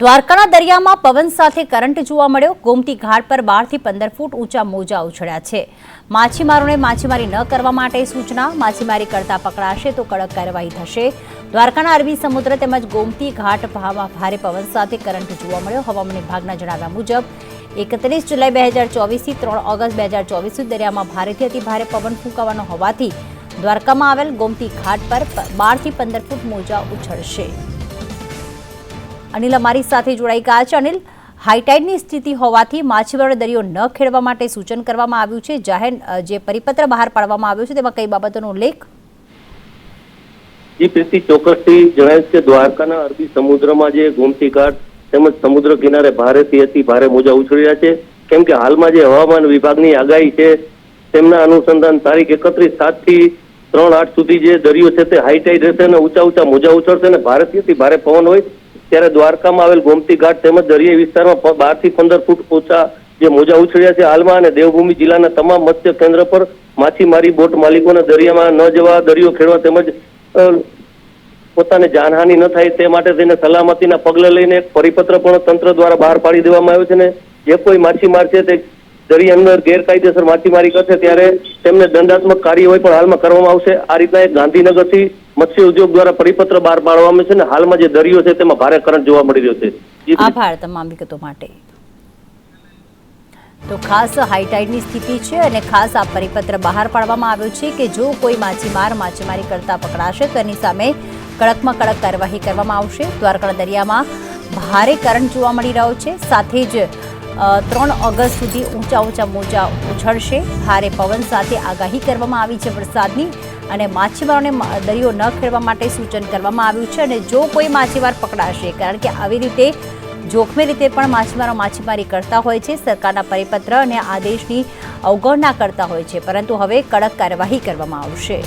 દ્વારકાના દરિયામાં પવન સાથે કરંટ જોવા મળ્યો. ગોમતી ઘાટ પર બારથી પંદર ફૂટ ઊંચા મોજા ઉછળ્યા છે. માછીમારોને માછીમારી ન કરવા માટે સૂચના. માછીમારી કરતા પકડાશે તો કડક કાર્યવાહી થશે. દ્વારકાના અરબી સમુદ્ર તેમજ ગોમતી ઘાટ ભારે પવન સાથે કરંટ જોવા મળ્યો. હવામાન વિભાગના જણાવ્યા મુજબ, એકત્રીસ જુલાઈ બે હજાર ચોવીસથી ત્રણ ઓગસ્ટ બે હજાર ચોવીસ દરિયામાં ભારેથી અતિ ભારે પવન ફૂંકાવાનો હોવાથી દ્વારકામાં આવેલ ગોમતી ઘાટ પર બારથી પંદર ફૂટ મોજા ઉછળશે. અનિલ અમારી સાથે જોડાઈ ગયા છે. અનિલ, હાઈટાઈડની સ્થિતિ હોવાથી માછીમારો દરિયો ન ખેડવા માટે સૂચન કરવામાં આવ્યું છે. જાહેર જે પરિપત્ર બહાર પાડવામાં આવ્યો છે, તેમાં કઈ બાબતોનો ઉલ્લેખ? જી, પ્રીતિ ચોક્કસથી જણાય છે દ્વારકાના અરબી સમુદ્રમાં જે ગોમતી ઘાટ તેમજ સમુદ્ર કિનારે ભારેથી અતિ ભારે મોજા ઉછળી રહ્યા છે. કેમ કે હાલમાં જે હવામાન વિભાગની આગાહી છે, તેમના અનુસંધાન તારીખ એકત્રીસ સાતથી ત્રણ આઠ સુધી જે દરિયો છે તે હાઈટાઈડ રહેશે અને ઊંચા ઊંચા મોજા ઉછળશે અને ભારતીયથી ભારે પવન હોય ત્યારે દ્વારકામાં આવેલ ગોમતી ઘાટ તેમજ દરિયાઈ વિસ્તારમાં બારથી પંદર ફૂટ ઓછા જે મોજા ઉછળ્યા છે, હાલમાં અને દેવભૂમિ જિલ્લાના તમામ મત્સ્ય કેન્દ્ર પર માછીમારી બોટ માલિકોને દરિયામાં ન જવા, દરિયો ખેડવા તેમજ પોતાને જાનહાનિ ન થાય તે માટે તેને સલામતીના પગલા લઈને એક પરિપત્ર પણ તંત્ર દ્વારા બહાર પાડી દેવામાં આવ્યો છે ને જે કોઈ માછીમાર છે તે દરિયા અંદર ગેરકાયદેસર માછીમારી કરશે ત્યારે તેમને દંડાત્મક કાર્યવાહી પણ હાલમાં કરવામાં આવશે. આ રીતના એક ગાંધીનગરથી મત્સ્ય ઉદ્યોગ દ્વારા પરિપત્ર બહાર પાડવામાં છે અને હાલમાં જે દરિયો છે તેમાં ભારે કરંટ જોવા મળી રહ્યો છે. આભાર તમામ વિગતો માટે. તો ખાસ હાઈટાઈડની સ્થિતિ છે અને ખાસ આ પરિપત્ર બહાર પાડવામાં આવ્યો છે કે જો કોઈ માછીમાર માછીમારી કરતા પકડાશે તો એની સામે કડકમાં કડક કાર્યવાહી કરવામાં આવશે. દ્વારકા દરિયામાં ભારે કરંટ જોવા મળી રહ્યો છે. સાથે જ ત્રણ ઓગસ્ટ સુધી ઊંચા ઊંચા મોજા ઉછળશે. ભારે પવન સાથે આગાહી કરવામાં આવી છે વરસાદની અને માછીમારોને દરિયો ન ખેડવા માટે સૂચન કરવામાં આવ્યું છે અને જો કોઈ માછીમાર પકડાશે, કારણ કે આવી રીતે જોખમી રીતે પણ માછીમારો માછીમારી કરતા હોય છે, સરકારના પરિપત્ર અને આદેશની અવગણના કરતા હોય છે. પરંતુ હવે કડક કાર્યવાહી કરવામાં આવશે.